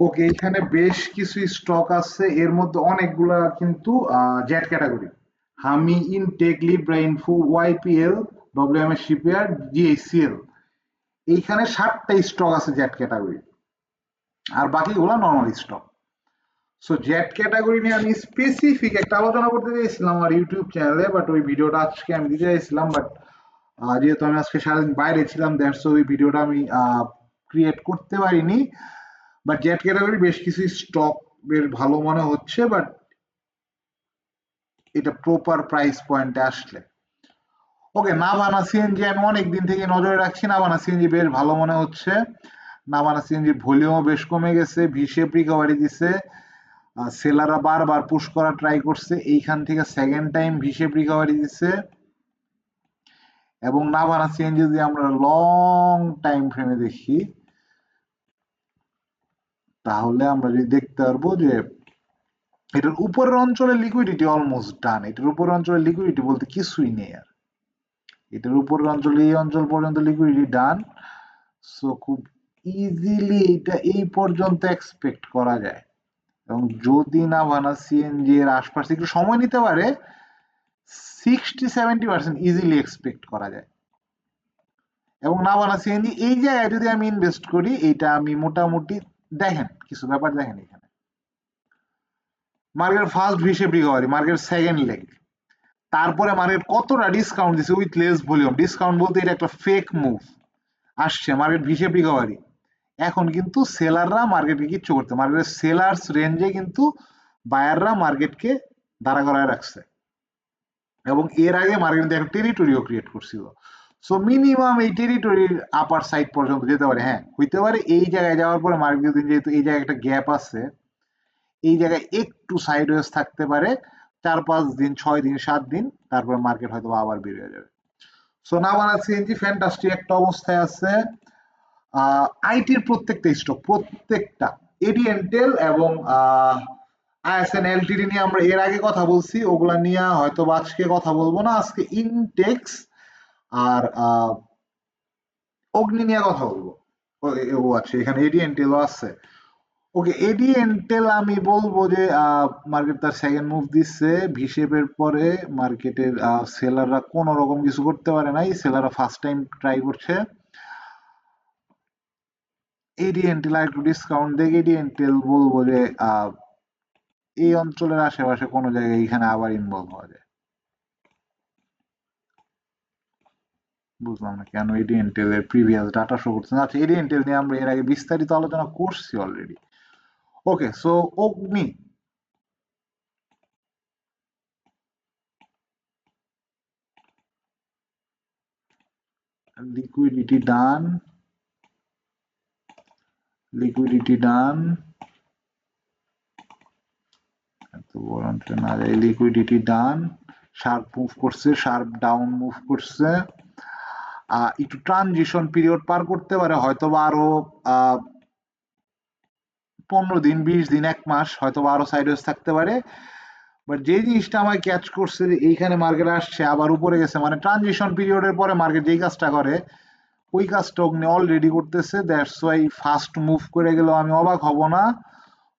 ওকে, এখানে বেশ কিছু স্টক আছে। এর মধ্যে অনেকগুলা কিন্তু জেট ক্যাটাগরি হামি Intech Libra info YPL WMS shipyard GACL এইখানে সাতটা স্টক আছে জেট ক্যাটাগরি আর বাকিগুলো normal stock so Z category নিয়ে আমি স্পেসিফিক একটা আলোচনা করতে চাইছিলাম আমার ইউটিউব চ্যানেলে বাট ওই ভিডিওটা আজকে আমি দিতে চাইছিলাম বাট যেহেতু আমি আজকে সারাদিন বাইরে ছিলাম দ্যাটস ওই ভিডিওটা আমি ক্রিয়েট করতে পারিনি। বাট জেট ক্যাটাগরি বেশ কিছু স্টক বেশ ভালো মনে হচ্ছে বাট এটা প্রপার প্রাইস পয়েন্টে আসলে। ওকে নাভানা সিএনজি আমি অনেক দিন থেকে নজরে রাখছি নাভানা সিএনজি বেশ ভালো মনে হচ্ছে। নাভানা সিএনজি ভলিউমও বেশ কমে গেছে ভিশেপ রিকভারি দিছে সেলাররা বারবার পুশ করা ট্রাই করছে, এইখান থেকে সেকেন্ড টাইম ভিশেপ রিকভারি দিছে। এবং নাভানা সিএনজি যদি আমরা লং টাইম ফ্রেমে দেখি তাহলে আমরা যদি দেখতে পারব যে এটার উপরের অঞ্চলে লিকুইডিটি অলমোস্ট ডান এটার উপরের অঞ্চলে লিকুইডিটি বলতে কিছুই নেই আর। এটার উপরের অঞ্চলে এই অঞ্চল পর্যন্ত লিকুইডিটি ডান সো খুব ইজিলি এটা এই পর্যন্ত এক্সপেক্ট করা যায়। এবং যদি না ভানা সিএনজি এর আশপাশে একটু সময় নিতে পারে sixty seventy percent easily expect করা যায়। এবং না বানা সিএনজি এই জায়গায় যদি আমি ইনভেস্ট করি এটা আমি মোটামুটি দেখেন, কিছু ব্যাপার দেখেন এখানে। মার্কেট ফার্স্ট হিসেব রিকভারি মার্কেট সেকেন্ড লেগ তারপরে মার্কেট কতটা ডিসকাউন্ট দিচ্ছে উইথ লেস ভলিউম ডিসকাউন্ট বলতে এটা একটা ফেক মুভ আসছে, মার্কেট হিসেব রিকভারি এখন কিন্তু সেলাররা মার্কেটকে কিচ্ছু করতে মার্কেটের সেলার্স রেঞ্জে কিন্তু বায়াররা মার্কেটকে দাঁড়া করায় রাখছে। এবং এর আগে মার্কেট একটা টেরিটরিও ক্রিয়েট করছিল। সো মিনিমাম এই টেরিটরির আপার সাইড পর্যন্ত যেতে পারে। হ্যাঁ হইতে পারে এই জায়গায় যাওয়ার পরে মার্কেট যদি যেহেতু এই জায়গায় একটা গ্যাপ আছে, এই জায়গায় একটু সাইড ওয়েজ থাকতে পারে, চার পাঁচ দিন, ছয় দিন, সাত দিন, তারপরে মার্কেট হয়তো আবার বেরিয়ে যাবে। সো নাভানা সিএনজি ফ্যান্টাস্টিক একটা অবস্থায় আছে। আইটির প্রত্যেকটা স্টক প্রত্যেকটা এডিএনটেল এবং আইএসএন এলটিডি নিয়ে আমরা এর আগে কথা বলছি, ওগুলা নিয়ে হয়তো আজকে কথা বলব না। আজকে ইনটেক্স আর অগ্নি নিয়ে কথা বলব। ও আচ্ছা এখানে এডিএনটেলও আছে। ওকে এডিএনটেল আমি বলব যে মার্কেট তার সেকেন্ড মুভ দিচ্ছে। ভিশেপের পরে মার্কেটের সেলাররা কোনো রকম কিছু করতে পারে নাই। সেলাররা ফার্স্ট টাইম ট্রাই করছে। এডিএনটেল আর একটু ডিসকাউন্ট দেখে। এডিএনটেল বলব যে এই অঞ্চলের আশেপাশে কোনো জায়গায় এখানে আবার ইনভলভ হওয়া যায়। বুঝলাম না কেন এডিএনটেল এর প্রিভিয়াস ডাটা শো করছে। না আচ্ছা এডিএনটেল নিয়ে আমরা এর আগে বিস্তারিত আলোচনা করছি অলরেডি ওকে সো অগ্নি এত বড় না যায়। লিকুইডিটি ডান শার্প মুভ করছে শার্প ডাউন মুভ করছে। একটু ট্রানজিশন পিরিয়ড পার করতে পারে হয়তো বা আরও পনেরো দিন, বিশ দিন, এক মাস হয়তো বা আরও সাইডওয়েজ থাকতে পারে। বাট যে জিনিসটা আমায় ক্যাচ করছে, এইখানে মার্কেট আসছে, আবার উপরে গেছে মানে ট্রানজিশন পিরিয়ডের পরে মার্কেট যেই কাজটা করে, ওই কাজটা অগ্নি অলরেডি করতেছে দ্যাটস ওয়াই ফাস্ট মুভ করে গেলেও আমি অবাক হব না।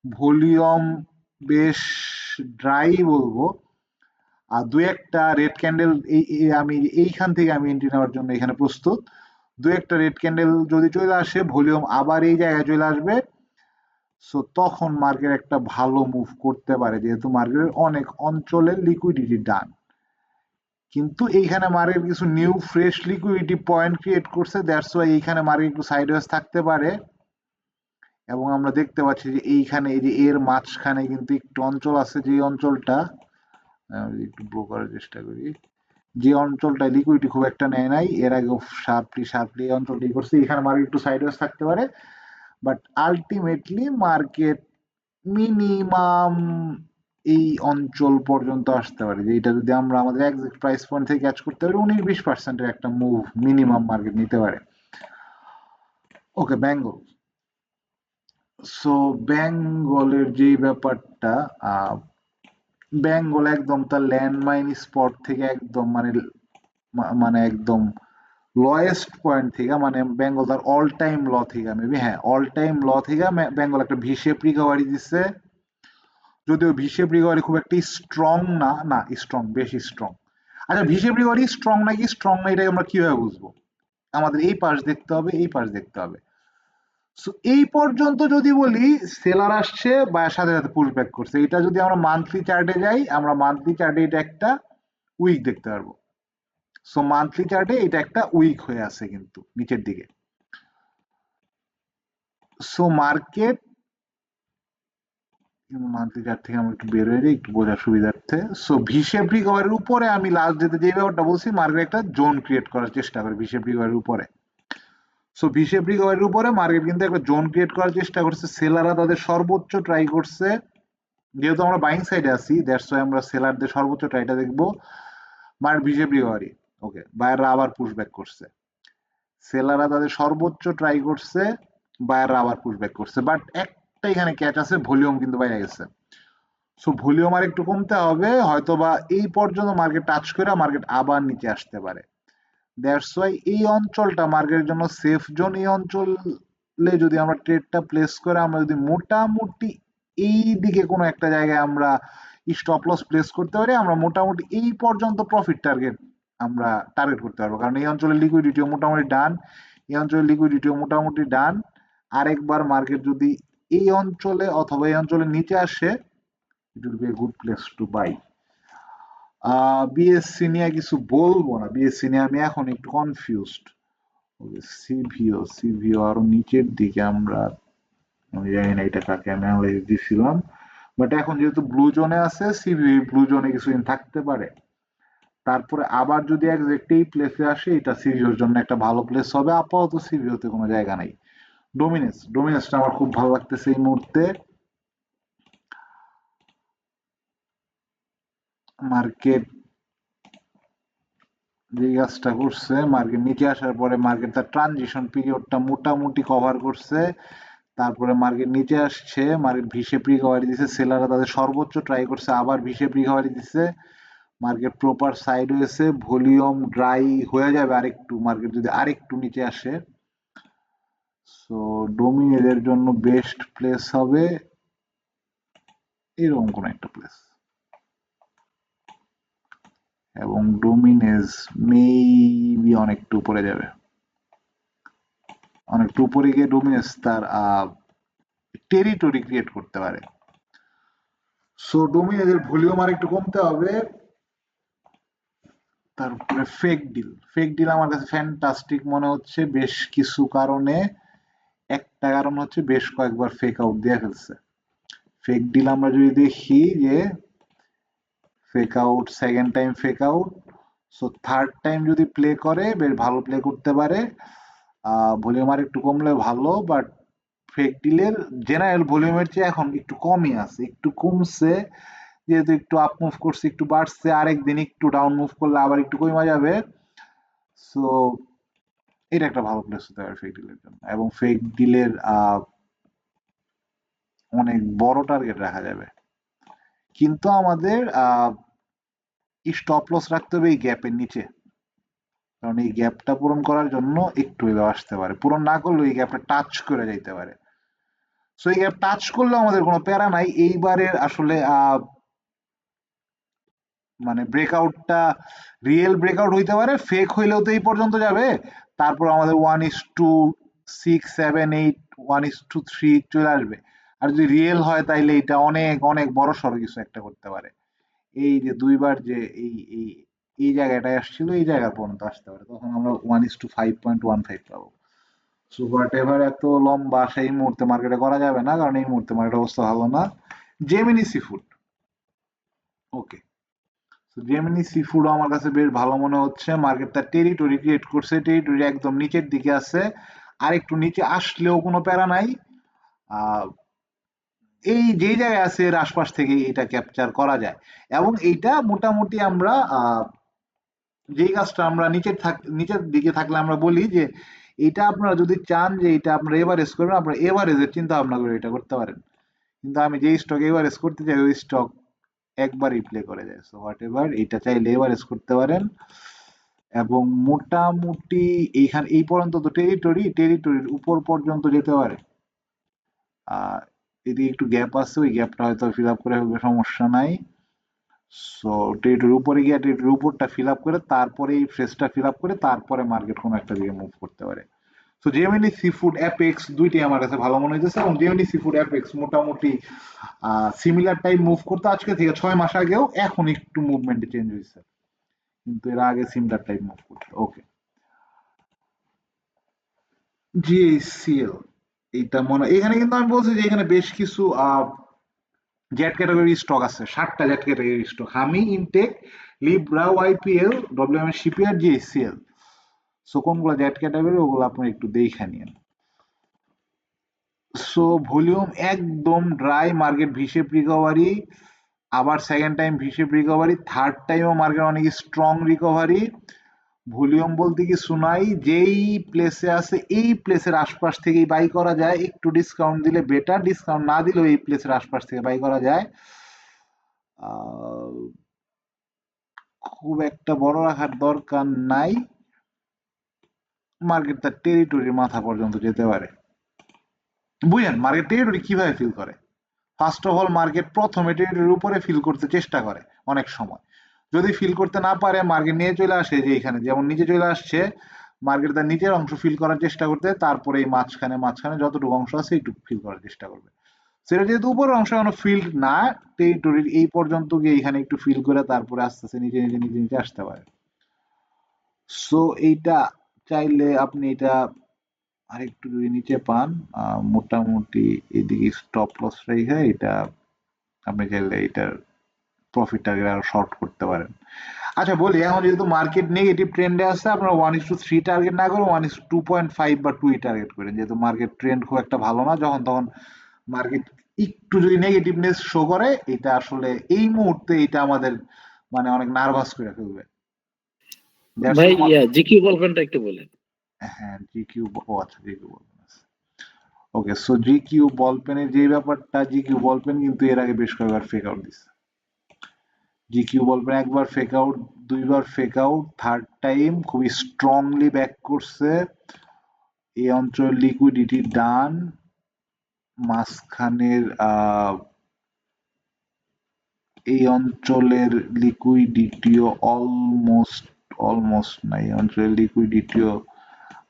ভলিউম বেশ ড্রাই বলব। আর দু একটা রেড ক্যান্ডেল এই আমি এইখান থেকে আমি এন্ট্রি নেওয়ার জন্য এখানে প্রস্তুত। দু একটা রেড ক্যান্ডেল যদি চলে আসে ভলিউম আবার এই জায়গায় চলে আসবে। সো তখন মার্কেট একটা ভালো মুভ করতে পারে, যেহেতু মার্কেটের অনেক অঞ্চলে লিকুইডিটি ডান কিন্তু এইখানে মার্কেট কিছু new fresh liquidity point create করছে দ্যাটস ওয়াই এইখানে মার্কেট একটু সাইডওয়েজ থাকতে পারে। এবং আমরা দেখতে পাচ্ছি যে এইখানে এই যে এর মাঝখানে কিন্তু একটু অঞ্চল আছে যে অঞ্চলটা। একটু ব্রো করার চেষ্টা করি। যে অঞ্চলটায় লিকুইডিটি খুব একটা নেয় নাই, এর আগে শার্পলি শার্পলি অঞ্চলটি করছে। এখানে মার্কেট একটু সাইডওয়েজ থাকতে পারে। বাট আলটিমেটলি মার্কেট মিনিমাম এই অঞ্চল পর্যন্ত আসতে পারে। যে এটা যদি আমরা আমাদের এক্সাক্ট প্রাইস পয়েন্ট থেকে ক্যাচ করতে পারি, উনিশ বিশ পার্সেন্টের একটা মুভ মিনিমাম মার্কেট নিতে পারে। ওকে বেঙ্গল সো বেঙ্গলের যে ব্যাপারটা বেঙ্গল একদম তার ল্যান্ডমাইন স্পট থেকে একদম মানে মানে একদম লোয়েস্ট পয়েন্ট থেকে মানে বেঙ্গল তার অল টাইম ল থেকে মেবি হ্যাঁ অল টাইম ল থেকে বেঙ্গল একটা ভিসেপ রিকভারি দিচ্ছে যদিও ভিসেপ রিকভারি খুব একটা স্ট্রং না না স্ট্রং বেশি স্ট্রং আচ্ছা ভিসেপ রিকভারি স্ট্রং নাকি স্ট্রং না, এটাকে আমরা কীভাবে বুঝব? আমাদের এই পাশ দেখতে হবে, এই পাশ দেখতে হবে। এই পর্যন্ত যদি বলি সেলার আসছে বা সাথে সাথে পুশ ব্যাক করছে। এটা যদি আমরা মান্থলি চার্টে যাই, আমরা মান্থলি চার্টে এটা একটা উইক দেখতে পারব। সো মান্থলি চার্টে এটা একটা উইক হয়ে আছে কিন্তু, নিচের দিকে। সো মার্কেট মান্থলি চার্ট থেকে আমরা একটু বের হয়ে একটু বোঝার সুবিধার্থে। সো ভিসেপ রিকভারির উপরে আমি লাস্ট ডেতে যে ব্যাপারটা বলছি মার্কেট একটা জোন ক্রিয়েট করার চেষ্টা করে ভিসেপ রিকভারির উপরে। সো ভিসেপ রিকভারির উপরে মার্কেট কিন্তু একটা জোন ক্রিয়েট করার চেষ্টা করছে। সেলাররা তাদের সর্বোচ্চ ট্রাই করছে। যেহেতু আমরা বাইং সাইডে আছি দ্যাটস ওয়াই আমরা সেলারদের সর্বোচ্চ ট্রাইটা দেখব। মার্কেট ভিসেপ রিকভারি ওকে বায়াররা আবার পুশ ব্যাক করছে। সেলাররা তাদের সর্বোচ্চ ট্রাই করছে বায়াররা আবার পুশ ব্যাক করছে। বাট একটা এখানে ক্যাচ আছে ভলিউম কিন্তু বাইরে গেছে। সো ভলিউম আর একটু কমতে হবে হয়তো বা এই পর্যন্ত মার্কেট টাচ করে মার্কেট আবার নিচে আসতে পারে। দ্যাটস ওয়াই এই অঞ্চলটা মার্কেটের জন্য সেফ জোন এই অঞ্চলে যদি আমরা ট্রেডটা প্লেস করে আমরা যদি মোটামুটি এই দিকে কোনো একটা জায়গায় আমরা স্টপ লস প্লেস করতে পারি, আমরা মোটামুটি এই পর্যন্ত প্রফিট টার্গেট আমরা টার্গেট করতে পারব। কারণ এই অঞ্চলের লিকুইডিটিও মোটামুটি ডান এই অঞ্চলের লিকুইডিটিও মোটামুটি ডান আরেকবার মার্কেট যদি এই অঞ্চলে অথবা এই অঞ্চলের নিচে আসে it will be a good place to buy BSC নিয়ে কিছু বলব না। বিএসসি নিয়ে আমি এখন একটু কনফিউজড সিভিও সিভিও আরও নিচের দিকে আমরা, আমি জানি না এটা কাকে আমি অ্যানালাইজ দিছিলাম। বাট এখন যেহেতু ব্লু জোনে আছে সিভিও ব্লু জোনে কিছুদিন থাকতে পারে। তারপরে আবার যদি একজ্যাক্ট এই প্লেসে আসে, এটা সিভিওর জন্য একটা ভালো প্লেস হবে। আপাতত সিভিওতে কোনো জায়গা নাই। ডোমিনেস ডোমিনেসটা আমার খুব ভালো লাগতেছে এই মুহূর্তে। মার্কেট যে কাজটা করছে, মার্কেট নিচে আসার পরে মার্কেট তার ট্রানজিশন পিরিয়ডটা মোটামুটি কভার করছে। তারপরে মার্কেট নিচে আসছে, মার্কেট ভিসেপ রিকভারি দিছে সেলাররা তাদের সর্বোচ্চ ট্রাই করছে, আবার ভিসেপ রিকভারি দিছে। মার্কেট প্রপার সাইড হয়েছে ভলিউম ড্রাই হয়ে যাবে আরেকটু, মার্কেট যদি আরেকটু নিচে আসে। সো ডোমিনেদের জন্য বেস্ট প্লেস হবে, এরকম কোন একটা প্লেস এবং ডোমিনেজ মেবি অনেকটু উপরে যাবে। অনেকটু উপরে গিয়ে ডোমিনেজ তার টেরিটরি ক্রিয়েট করতে পারে। সো ডোমিনেজের ভলিউম আর একটু কমতে হবে। তারপরে ফেক ডিল ফেক ডিল আমার কাছে ফ্যান্টাস্টিক মনে হচ্ছে। বেশ কিছু কারণে, একটা কারণ হচ্ছে বেশ কয়েকবার ফেক আউট দিয়ে ফেলছে। ফেক ডিল আমরা যদি দেখি যে fake out second time fake out so third time যদি প্লে করে, বেশ ভালো প্লে করতে পারে। ভলিউম আর একটু কমলে ভালো বাট ফেক ডিলের জেনারেল ভলিউমের চেয়ে এখন একটু কমই আছে। একটু কমছে, যেহেতু একটু আপ মুভ করছে, একটু বাড়ছে আরেকদিন একটু ডাউন মুভ করলে আবার একটু কমা যাবে। সো এটা একটা ভালো প্লেস হতে পারে ফেক ডিলের জন্য। এবং ফেক ডিলের অনেক বড় টার্গেট রাখা যাবে। কিন্তু আমাদের স্টপ লস রাখতে হবে এই গ্যাপের নিচে। কারণ এই গ্যাপটা পূরণ করার জন্য একটু এভাবে আসতে পারে। পূরণ না করলে এই গ্যাপটা টাচ করে যাইতে পারে। সো এই গ্যাপ টাচ করলে আমাদের কোনো প্যারা নাই। এইবারের আসলে মানে ব্রেকআউটটা রিয়েল ব্রেকআউট হইতে পারে। ফেক হইলেও তো এই পর্যন্ত যাবে। তারপর আমাদের one is two six seven eight one is two three চলে আসবে। আর যদি রিয়েল হয় তাইলে এটা অনেক অনেক বড় সড়ো কিছু একটা করতে পারে। এই যে দুইবার যে এই এই এই জায়গাটায় আসছিল, এই জায়গা পর্যন্ত আসতে পারে। তখন আমরা one is two five point one five পাবো। সুপার এভার এত লম্বা, সেই মুহূর্তে মার্কেটে করা যাবে না, কারণ এই মুহূর্তে মার্কেট অবস্থা ভালো না। Gemini sea food okay Gemini sea food আমার কাছে বেশ ভালো মনে হচ্ছে। মার্কেট তার টেরিটরি ক্রিয়েট করছে। টেরিটরি একদম নিচের দিকে আছে। আর একটু নিচে আসলেও কোনো প্যারা নাই। এই যে জায়গায় আছে এর আশপাশ থেকে এটা ক্যাপচার করা যায়। এবং এইটা মোটামুটি আমরা যেই কাজটা আমরা নিচের থাক, নিচের দিকে থাকলে আমরা বলি যে, এটা আপনারা যদি চান যে এটা আপনারা এভারেজ করবেন আপনারা এভারেজের চিন্তা ভাবনা করে এটা করতে পারেন। কিন্তু আমি যেই স্টক এভারেজ করতে চাই, ওই স্টক একবারই প্লে করে যায়। সো হোয়াট এভার এটা চাইলে এভারেজ করতে পারেন। এবং মোটামুটি এইখানে, এই পর্যন্ত তো টেরিটরি টেরিটরির উপর পর্যন্ত যেতে পারে। এদিকে একটু গ্যাপ আছে, ওই গ্যাপটা হয়তো ফিল আপ করে হবে, সমস্যা নাই। সো টেরিটরির উপরে গিয়ে টেরিটরির উপরটা ফিল আপ করে, তারপরে এই ফ্রেসটা ফিল আপ করে, তারপরে মার্কেট কোনো একটা দিকে মুভ করতে পারে। So Gemini sea food Apex দুইটাই আমার কাছে ভালো মনে হইতেছে এবং জেমিনি সি ফুড অ্যাপেক্স মোটামুটি সিমিলার টাইপ মুভ করতে, আজকে থেকে ছয় মাস আগেও এখন একটু মুভমেন্টে চেঞ্জ হয়েছে কিন্তু এর আগে সিমিলার টাইপ মুভ করছে ওকে জিএসিএল এইটা মনে এখানে কিন্তু আমি বলছি যে এখানে বেশ কিছু জেট ক্যাটাগরি স্টক আছে। ষাটটা জেট ক্যাটাগরি স্টক হামি Intech Libra YPL WM shipyard GACL so কোনগুলো জেট ক্যাটাগরি ওগুলো আপনি একটু দেখে নিন। সো ভলিউম একদম dry market V shape recovery আবার second time V shape recovery third টাইমও মার্কেট অনেক স্ট্রং রিকভারি ভলিউম বলতে কি শোনাই, যেই প্লেসে আছে, এই প্লেসের আশপাশ থেকেই বাই করা যায়। একটু ডিসকাউন্ট দিলে বেটার ডিসকাউন্ট না দিলেও এই প্লেসের আশপাশ থেকে বাই করা যায়। খুব একটা বড় রাখার দরকার নাই। মার্কেট তার টেরিটরির মাথা পর্যন্ত যেতে পারে। বুঝলেন? মার্কেট টেরিটরি কীভাবে ফিল করে? ফার্স্ট অফ অল মার্কেট প্রথমে টেরিটরির উপরে ফিল করতে চেষ্টা করে অনেক সময়। যদি ফিল করতে না পারে মার্কেট নিয়ে চলে আসে যে এখানে, যেমন নিচে চলে আসছে মার্কেট তার নিচের অংশ ফিল করার চেষ্টা করতে, তারপরে এই মাঝখানে মাঝখানে যতটুকু অংশ আছে এইটুকু ফিল করার চেষ্টা করবে। সেটা যেহেতু উপরের অংশ কোনো ফিল্ড না টেরিটরির এই পর্যন্ত গিয়ে এখানে একটু ফিল করে তারপরে আস্তে আস্তে নিচে নিচে নিচে নিচে আসতে পারে। সো এইটা চাইলে আপনি এটা আরেকটু যদি নিচে পান মোটামুটি এদিকে স্টপ লস রেখে এটা আপনি চাইলে এটার প্রফিট টার্গেট আরও শর্ট করতে পারেন। আচ্ছা বলি এখন যেহেতু মার্কেট নেগেটিভ ট্রেন্ডে আছে আপনারা one is two three target না করে one is two point five বা টু টার্গেট করেন। যেহেতু মার্কেট ট্রেন্ড খুব একটা ভালো না যখন তখন মার্কেট একটু যদি নেগেটিভনেস শো করে এটা আসলে এই মুহূর্তে এটা আমাদের মানে অনেক নার্ভাস করে ফেলবে। ভাই ইয়া জিকিউ বলপেনটা একটু বলেন। হ্যাঁ জিকিউ ও আচ্ছা GQ ballpen okay so GQ বলপেনের যে ব্যাপারটা জিকিউ বলপেন কিন্তু এর আগে বেশ কয়েকবার ফেক আউট জিকিউ বলপেন একবার ফেক আউট দুইবার ফেক আউট থার্ড টাইম খুবই স্ট্রংলি ব্যাক করছে। এই অঞ্চল লিকুইডিটি ডান মাঝখানের এই অঞ্চলের লিকুইডিটিও অলমোস্ট অলমোস্ট নাই অঞ্চলের লিকুইডিটিও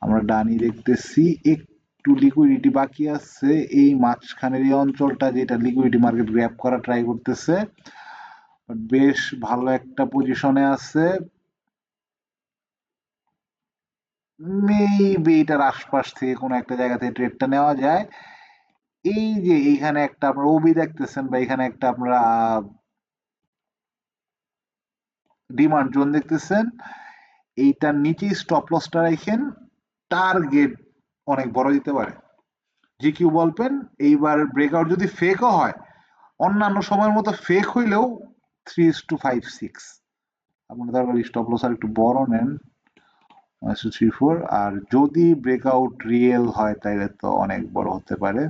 আমরা ডানি দেখতেছি। একটু লিকুইডিটি বাকি আছে, এই মাঝখানের এই অঞ্চলটা যেটা লিকুইডিটি মার্কেট গ্র্যাপ করা ট্রাই করতেছে বেশ ভালো একটা পজিশনে আছে। মেবি এটার আশপাশ থেকে কোনো একটা জায়গা থেকে ট্রেডটা নেওয়া যায়। এই যে এইখানে একটা আপনারা ওবি দেখতেছেন বা এখানে একটা আপনারা ডিমান্ড জোন দেখতেছেন, এইটার নিচেই স্টপ লসটা রাখেন টার্গেট অনেক বড় দিতে পারে। জিকিউ বলবেন, এইবার ব্রেকআউট যদি ফেকও হয়, অন্যান্য সময়ের মতো ফেক হইলেও থ্রি টু ফাইভ সিক্স আপনার দরকার স্টপ লস আর একটু বড় নেন। থ্রি ফোর আর যদি ব্রেকআউট রিয়েল হয় তাহলে তো অনেক বড় হতে পারে।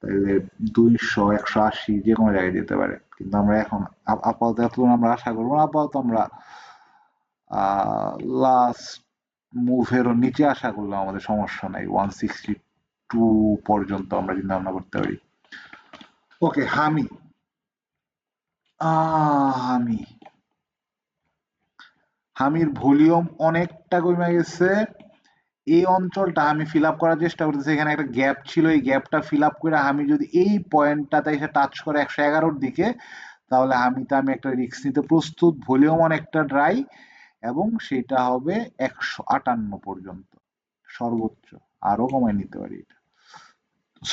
তাহলে দুইশো, একশো আশি যে কোনো জায়গায় যেতে পারে। কিন্তু আমরা এখন আপাতত আমরা আশা করব আপাতত আমরা লাস্ট মুভেরও নিচে আশা করলাম, আমাদের সমস্যা নাই। ওয়ান সিক্সটি টু পর্যন্ত আমরা চিন্তা ভাবনা করতে পারি। ওকে হামি। হামি। হামির ভলিউম অনেকটা কমে গেছে। এই অঞ্চলটা আমি ফিল আপ করার চেষ্টা করতেছি। এখানে একটা গ্যাপ ছিল। এই গ্যাপটা ফিল আপ করে আমি যদি এই পয়েন্টটাতে এসে টাচ করে একশো এগারোর দিকে, তাহলে আমিতে আমি একটা রিস্ক নিতে প্রস্তুত। ভলিউম অনেকটা ড্রাই এবং সেটা হবে একশো আটান্ন পর্যন্ত। সর্বোচ্চ। আরও কমায় নিতে পারি এটা।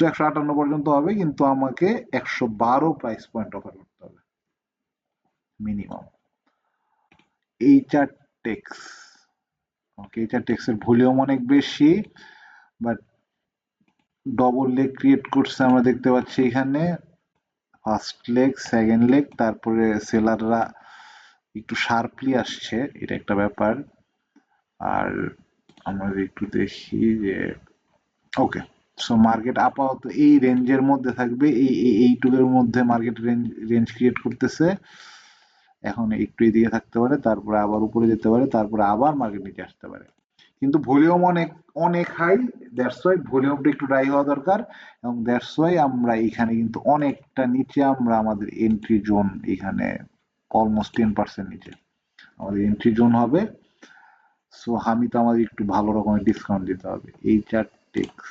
একশো আটান্ন পর্যন্ত হবে, কিন্তু আমাকে একশো বারো প্রাইস পয়েন্ট অফার করতে হবে। Minimum HR tex okay HR টেক্সের volume অনেক বেশি বাট ডবল লেগ ক্রিয়েট করছে আমরা দেখতে পাচ্ছি এখানে। ফার্স্ট লেগ সেকেন্ড লেগ তারপরে সেলাররা একটু শার্পলি আসছে, এটা একটা ব্যাপার। আর আমরা একটু দেখি যে ওকে সো মার্কেট আপাতত এই রেঞ্জের মধ্যে থাকবে, এই এই এইটুকের মধ্যে মার্কেট রেঞ্জ রেঞ্জ ক্রিয়েট করতেছে। এখন একটু এদিকে থাকতে পারে, তারপরে আবার উপরে যেতে পারে, তারপরে আবার মার্কেট নিচে আসতে পারে। কিন্তু ভলিউম অনেক অনেক হাই দ্যাটস ওয়াই ভলিউমটা একটু ড্রাই হওয়া দরকার এবং দ্যাটস ওয়াই আমরা এখানে কিন্তু অনেকটা নিচে আমরা আমাদের এন্ট্রি জোন এখানে অলমোস্ট টেন পার্সেন্ট নিচে। আমাদের এন্ট্রি জোন হবে সো আমি তো আমাদের একটু ভালো রকমের ডিসকাউন্ট দিতে হবে। এই চার টেক্স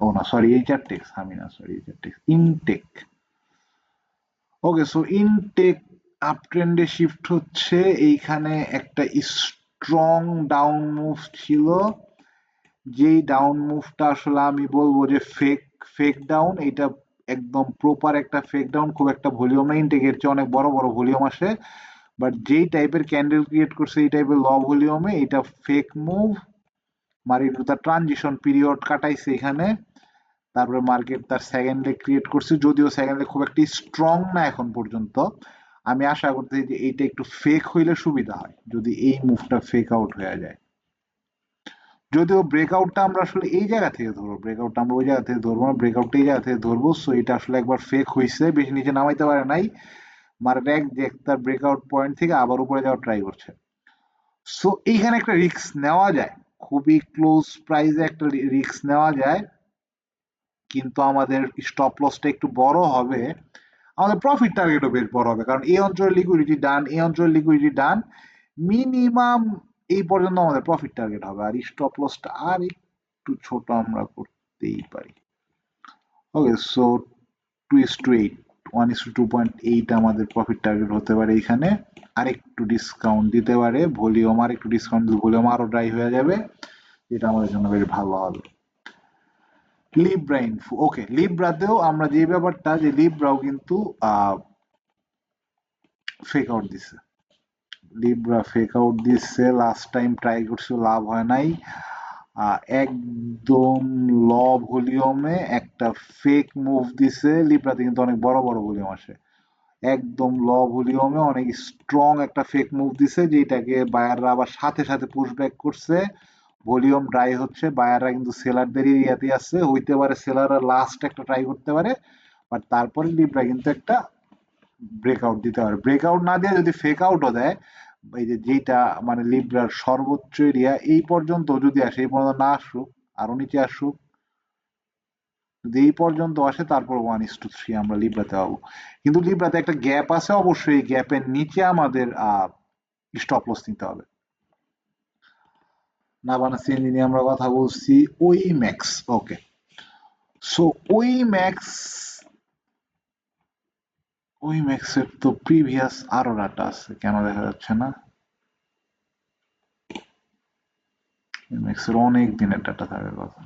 ও না সরি এই চার টেক্স আমি না সরি এই চার tex Intech okay so Intech up ট্রেন্ডে শিফট হচ্ছে। এইখানে একটা স্ট্রং ডাউন মুভ ছিল। যেই ডাউন মুভটা আসলে আমি বলব যে ফেক ফেক ডাউন এটা একদম প্রপার একটা ফেক ডাউন খুব একটা ভলিউম না ইনটেকের চেয়ে অনেক বড় বড় ভলিউম আসে। বাট যেই টাইপের ক্যান্ডেল ক্রিয়েট করছে, এই টাইপের ল ভলিউমে এটা ফেক মুভ মার্কেট তার ট্রানজিশন পিরিয়ড কাটাইছে এখানে। তারপরে মার্কেট তার সেকেন্ড লেগ ক্রিয়েট করছে, যদিও সেকেন্ড লেগ খুব একটা স্ট্রং না এখন পর্যন্ত। আমি আশা করতেছি যে এইটা একটু ফেক হইলে সুবিধা হয়, যদি এই মুভটা ফেক আউট হয়ে যায়। যদিও ব্রেকআউটটা আমরা আসলে এই জায়গা থেকে ধরবো ব্রেকআউটটা আমরা ওই জায়গা থেকে ধরবো না ব্রেকআউটটা এই জায়গা থেকে ধরবো সো এটা আসলে একবার ফেক হয়েছে বেশি নিচে নামাইতে পারে নাই মার্কেট যে তার ব্রেকআউট পয়েন্ট থেকে আবার উপরে যাওয়ার ট্রাই করছে। সো এইখানে একটা রিস্ক নেওয়া যায়, খুবই ক্লোজ প্রাইসে একটা রিস্ক নেওয়া যায়, কিন্তু আমাদের স্টপ লসটা একটু বড় হবে আমাদের প্রফিট টার্গেটও বেশ বড় হবে। কারণ এই অঞ্চলের লিকুইডিটি ডান এই অঞ্চলের লিকুইডিটি ডান মিনিমাম এই পর্যন্ত আমাদের প্রফিট টার্গেট হবে। আর স্টপ লসটা আর একটু ছোট আমরা করতেই পারি। Okay so two is two eight one is two point eight আমাদের প্রফিট টার্গেট হতে পারে এখানে। আর একটু ডিসকাউন্ট দিতে পারে ভলিউম আর একটু ডিসকাউন্ট দিলে ভলিউম আরও ড্রাই হয়ে যাবে এটা আমাদের জন্য বেশ ভালো হবে। লিব্রা ইনফো ওকে লিব্রাতেও আমরা যে ব্যাপারটা, যে লিব্রাও কিন্তু ফেক আউট দিছে। লিব্রা ফেক আউট দিচ্ছে লাস্ট টাইম ট্রাই করছিল লাভ হয় নাই। একদম ল ভলিউমে একটা ফেক মুভ দিছে লিব্রাতে কিন্তু অনেক বড় বড় ভলিউম আসে। একদম ল ভলিউমে অনেক স্ট্রং একটা ফেক মুভ দিছে যেটাকে বায়াররা আবার সাথে সাথে পুশ ব্যাক করছে। ভলিউম ড্রাই হচ্ছে, বায়াররা কিন্তু সেলারদের এরিয়াতে আছে হইতে পারে সেলাররা লাস্ট একটা ট্রাই করতে পারে বাট তারপরে লিব্রা কিন্তু একটা ব্রেকআউট দিতে পারে। ব্রেকআউট না দিয়ে যদি ফেক আউটও দেয়, এই যে যেটা মানে লিব্রার সর্বোচ্চ এরিয়া এই পর্যন্ত যদি আসে, এই পর্যন্ত না আসুক, আরও নিচে আসুক, যদি এই পর্যন্ত আসে, তারপর ওয়ান ইস টু থ্রি আমরা লিব্রাতে পাবো। কিন্তু লিব্রাতে একটা গ্যাপ আছে, অবশ্যই গ্যাপের নিচে আমাদের স্টপ লস নিতে হবে। নাবানা সিএনজি নিয়ে আমরা কথা বলছি ওই ম্যাক্স ওকে সো ওই ম্যাক্স ওই ম্যাক্সের তো প্রিভিয়াস আরও ডাটা আছে, কেন দেখা যাচ্ছে না? ম্যাক্সের অনেক দিনের ডাটা থাকার কথা।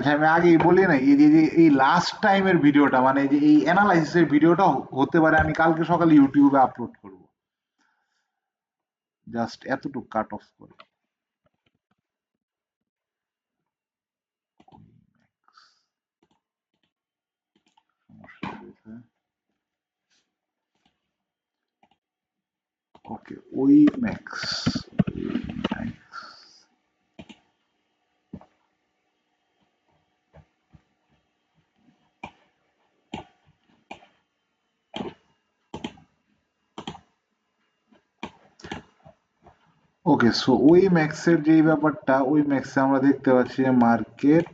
আচ্ছা আমি আগেই বলি না এই যে, এই লাস্ট টাইমের ভিডিওটা মানে যে এই অ্যানালাইসিসের ভিডিওটা হতে পারে, আমি কালকে সকালে ইউটিউবে আপলোড করব। জাস্ট এতটুকু কাট অফ করে। ওকে ওই ম্যাক্স ওকে সো ওই ম্যাক্সের যে ব্যাপারটা ওই ম্যাক্সে আমরা দেখতে পাচ্ছি যে মার্কেট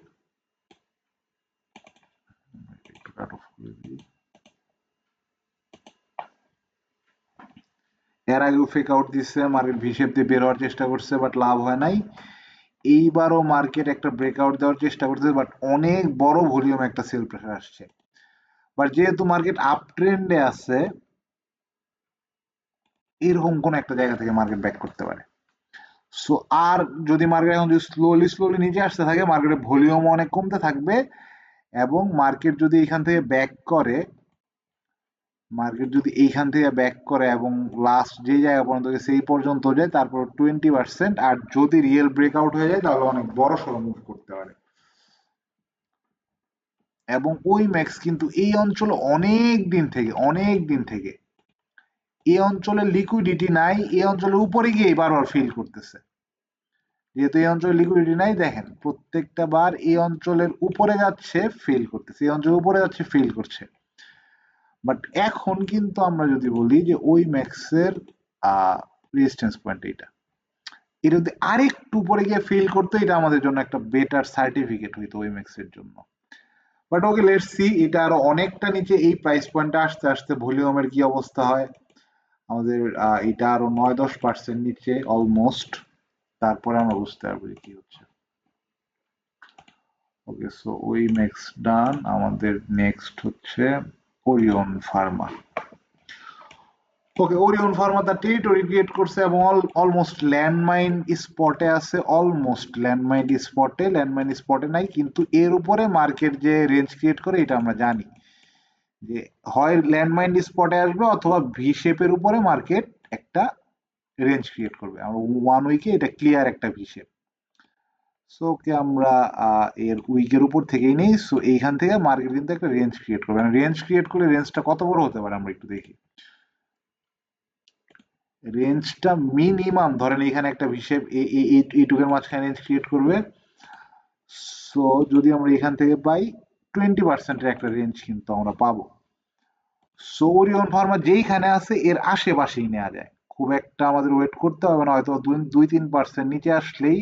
এর আগেও ফেক আউট দিচ্ছে মার্কেট ভিসেপ দিয়ে বের হওয়ার চেষ্টা করছে বাট লাভ হয় নাই। এইবারও মার্কেট একটা ব্রেকআউট দেওয়ার চেষ্টা করছে বাট অনেক বড় ভলিউম একটা সেল প্রেশার আসছে। বাট যেহেতু মার্কেট আপ ট্রেন্ডে আছে, এরকম কোন একটা জায়গা থেকে মার্কেট ব্যাক করতে পারে। সো আর যদি মার্কেট এখন যদি স্লোলি স্লোলি নিচে আসতে থাকে মার্কেটের ভলিউম অনেক কমতে থাকবে এবং মার্কেট যদি এখান থেকে ব্যাক করে মার্কেট যদি এইখান থেকে ব্যাক করে এবং লাস্ট যে জায়গা পর্যন্ত সেই পর্যন্ত যায়, তারপর টোয়েন্টি পার্সেন্ট আর যদি রিয়েল ব্রেকআউট হয়ে যায়, তাহলে অনেক বড় সড়ো মুভ করতে পারে। এবং ওই ম্যাক্স কিন্তু এই অঞ্চলে অনেক দিন থেকে, অনেক দিন থেকে এই অঞ্চলে লিকুইডিটি নাই এই অঞ্চলের উপরে গিয়ে বারবার ফিল করতেছে। যেহেতু এই অঞ্চলে লিকুইডিটি নাই, দেখেন, প্রত্যেকটা বার এই অঞ্চলের উপরে যাচ্ছে ফেল করতেছে। এই অঞ্চলের উপরে যাচ্ছে ফেল করছে। বাট এখন কিন্তু আমরা যদি বলি যে ওই ম্যাক্সের রেজিস্ট্যান্স পয়েন্ট এটা এটা যদি আরেকটু উপরে গিয়ে ফেল করতো, এটা আমাদের জন্য একটা বেটার সার্টিফিকেট হইতো ওই ম্যাক্সের জন্য। বাট ওকে লেটস সি এটা আরও অনেকটা নিচে, এই প্রাইস পয়েন্টটা আসতে আসতে ভলিউমের কি অবস্থা হয়? আমাদের এটা আরও নয় দশ পার্সেন্ট নিচে অলমোস্ট তারপরে আমরা বুঝতে পারব কি হচ্ছে। ওকে সো ওই ম্যাক্স ডান আমাদের নেক্সট হচ্ছে Orion pharma okay Orion pharma তার টেরিটরি ক্রিয়েট করছে এবং অলমোস্ট ল্যান্ডমাইন স্পটে আছে অলমোস্ট ল্যান্ডমাইন স্পটে ল্যান্ডমাইন স্পটে নাই, কিন্তু এর উপরে মার্কেট যে রেঞ্জ ক্রিয়েট করে, এটা আমরা জানি। যে হয় ল্যান্ডমাইন স্পটে আসবে অথবা ভি শেপের উপরে মার্কেট একটা রেঞ্জ ক্রিয়েট করবে। আমরা ওয়ান উইকে এটা ক্লিয়ার একটা ভি শেপ সো ওকে আমরা এর উইকের উপর থেকেই নেই। সো এইখান থেকে মার্কেট কিন্তু একটা রেঞ্জ ক্রিয়েট করবে। রেঞ্জ ক্রিয়েট করলে রেঞ্জটা কত বড় হতে পারে আমরা একটু দেখি। রেঞ্জটা মিনিমাম ধরেন এখানে একটা হিসেব এইটুকের মাঝখানে রেঞ্জ ক্রিয়েট করবে। সো যদি আমরা এখান থেকে পাই টোয়েন্টি পার্সেন্টের একটা রেঞ্জ কিন্তু আমরা পাবো। সো ওরিয়ন ফার্মা যেইখানে আছে, এর আশেপাশেই নেওয়া যায়। খুব একটা আমাদের ওয়েট করতে হবে না, হয়তো দুই তিন পার্সেন্ট নিচে আসলেই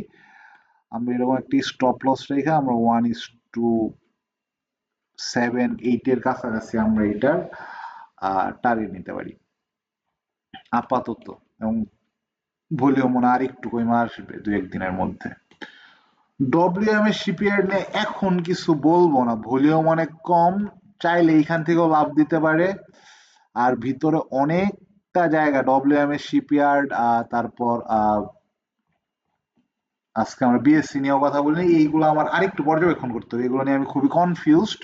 আমরা এরকম একটি স্টপ লস রেখে আমরা ওয়ান ইস টু সেভেন এইটের কাছাকাছি আমরা এটার টার্গেট নিতে পারি। আপাতত, এবং ভলিউম মনে আর একটু কমে আসবে দু একদিনের মধ্যে। ডব্লিউএম এর শিপইয়ার্ড নিয়ে এখন কিছু বলব না, ভলিউম অনেক কম চাইলে এইখান থেকেও লাভ দিতে পারে। আর ভিতরে অনেকটা জায়গা ডব্লিউএম এর শিপইয়ার্ড তারপর আজকে আমরা বিএসসি নিয়েও কথা বলি এইগুলো আমার আরেকটু পর্যবেক্ষণ করতে হবে। এগুলো নিয়ে আমি খুবই কনফিউজড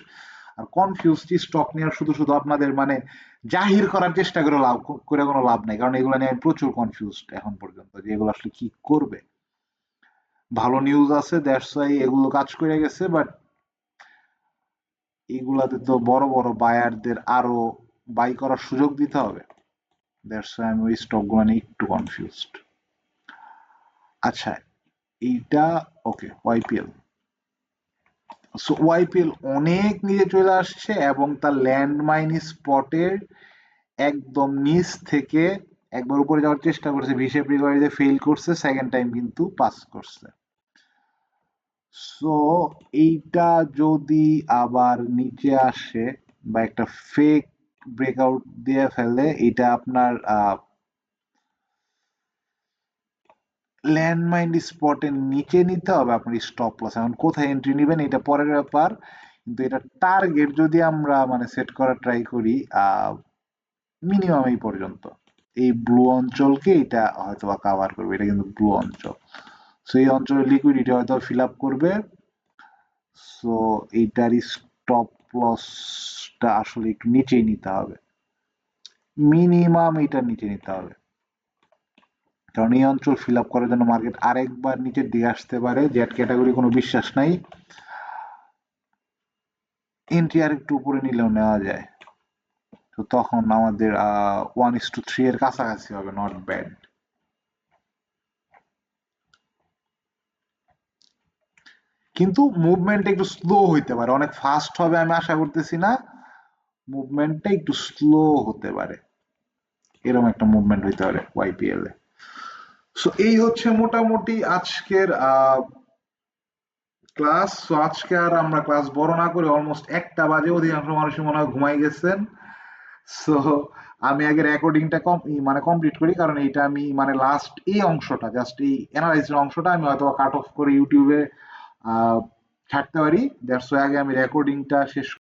আর কনফিউজড স্টক নিয়ে শুধু শুধু আপনাদের মানে জাহির করার চেষ্টা করে লাভ, করে কোনো লাভ নাই। কারণ এগুলো নিয়ে আমি প্রচুর কনফিউজড এখন পর্যন্ত যে এগুলো আসলে কি করবে। ভালো নিউজ আছে দ্যাটস ওয়াই এগুলো কাজ করে গেছে বাট এগুলাতে তো বড় বড় বায়ারদের আরও বাই করার সুযোগ দিতে হবে। দ্যাটস ওয়াই আমি ওই স্টকগুলো নিয়ে একটু কনফিউজড আচ্ছা এইটা ওকে ওয়াইপিএল সো ওয়াইপিএল অনেক নিচে চলে আসছে এবং তার ল্যান্ডমাইন স্পটের একদম নিচ থেকে একবার উপরে যাওয়ার চেষ্টা করছে। ভিসেপ রিকভারিতে ফেল করছে সেকেন্ড টাইম কিন্তু পাস করছে। সো এইটা যদি আবার নিচে আসে বা একটা ফেক ব্রেকআউট দিয়ে ফেলে, এটা আপনার ল্যান্ডমাইন স্পটের নিচে নিতে হবে, আপনার স্টপ লস এখন কোথায় এন্ট্রি নেবেন, এটা পরের ব্যাপার। কিন্তু এটা টার্গেট যদি আমরা মানে সেট করার ট্রাই করি মিনিমাম এই পর্যন্ত। এই ব্লু অঞ্চলকে এটা হয়তো বা কাভার করবে, এটা কিন্তু ব্লু অঞ্চল। সো এই অঞ্চলের লিকুইডিটি হয়তো ফিল আপ করবে। সো এইটার স্টপ লসটা আসলে একটু নিচেই নিতে হবে। মিনিমাম এটার নিচে নিতে হবে। কারণ এই অঞ্চল ফিল আপ করার জন্য মার্কেট আরেকবার নিচের দিকে আসতে পারে জেড ক্যাটাগরি কোনো বিশ্বাস নাই। এন্ট্রি আর একটু উপরে নিলেও নেওয়া যায়। তো তখন আমাদের ওয়ান ইস টু থ্রি এর কাছাকাছি হবে নট ব্যাড কিন্তু মুভমেন্ট একটু স্লো হইতে পারে। অনেক ফাস্ট হবে আমি আশা করতেছি না। মুভমেন্টটা একটু স্লো হতে পারে। এরকম একটা মুভমেন্ট হইতে পারে ওয়াইপিএল এ। সো এই হচ্ছে মোটামুটি আজকের ক্লাস সো আজকে আর আমরা ক্লাস বড় না করে অলমোস্ট একটা বাজে। অধিকাংশ মানুষই মনে হয় ঘুমাই গেছেন। সো আমি আগে রেকর্ডিংটা কম মানে কমপ্লিট করি। কারণ এইটা আমি মানে লাস্ট এই অংশটা জাস্ট এই অ্যানালাইসিসের অংশটা আমি হয়তো কাট অফ করে ইউটিউবে ছাড়তে পারি। দ্যাটস আগে আমি রেকর্ডিংটা শেষ